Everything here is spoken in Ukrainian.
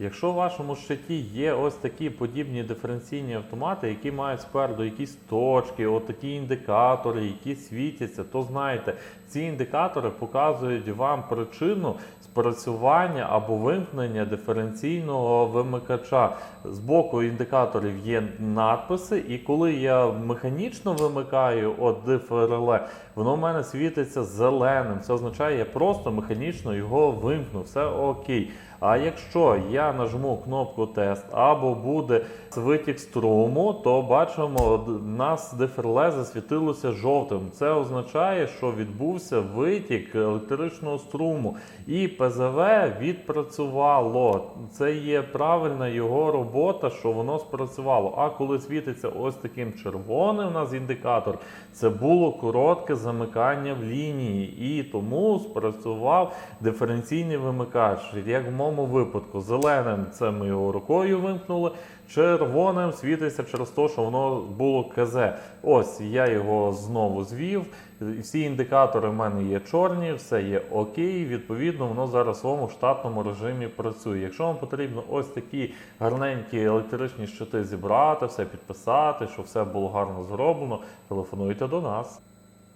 Якщо в вашому щиті є ось такі подібні диференційні автомати, які мають спереду якісь точки, от такі індикатори, які світяться, то знайте, ці індикатори показують вам причину спрацювання або вимкнення диференційного вимикача. З боку індикаторів є надписи, і коли я механічно вимикаю от дифреле, воно в мене світиться зеленим. Це означає, я просто механічно його вимкну, все окей. А якщо я нажму кнопку тест або буде витік струму, то бачимо, в нас диферле засвітилося жовтим. Це означає, що відбувся витік електричного струму, і ПЗВ відпрацювало. Це є правильна його робота, що воно спрацювало. А коли світиться ось таким червоним у нас індикатор, це було коротке замикання в лінії, і тому спрацював диференційний вимикач. Як в моєму випадку, зеленим це ми його рукою вимкнули, червоним світиться через те, що воно було КЗ. Ось я його знову звів. Всі індикатори в мене є чорні, все є окей. Відповідно, воно зараз в своєму штатному режимі працює. Якщо вам потрібно ось такі гарненькі електричні щити зібрати, все підписати, щоб все було гарно зроблено, телефонуйте до нас.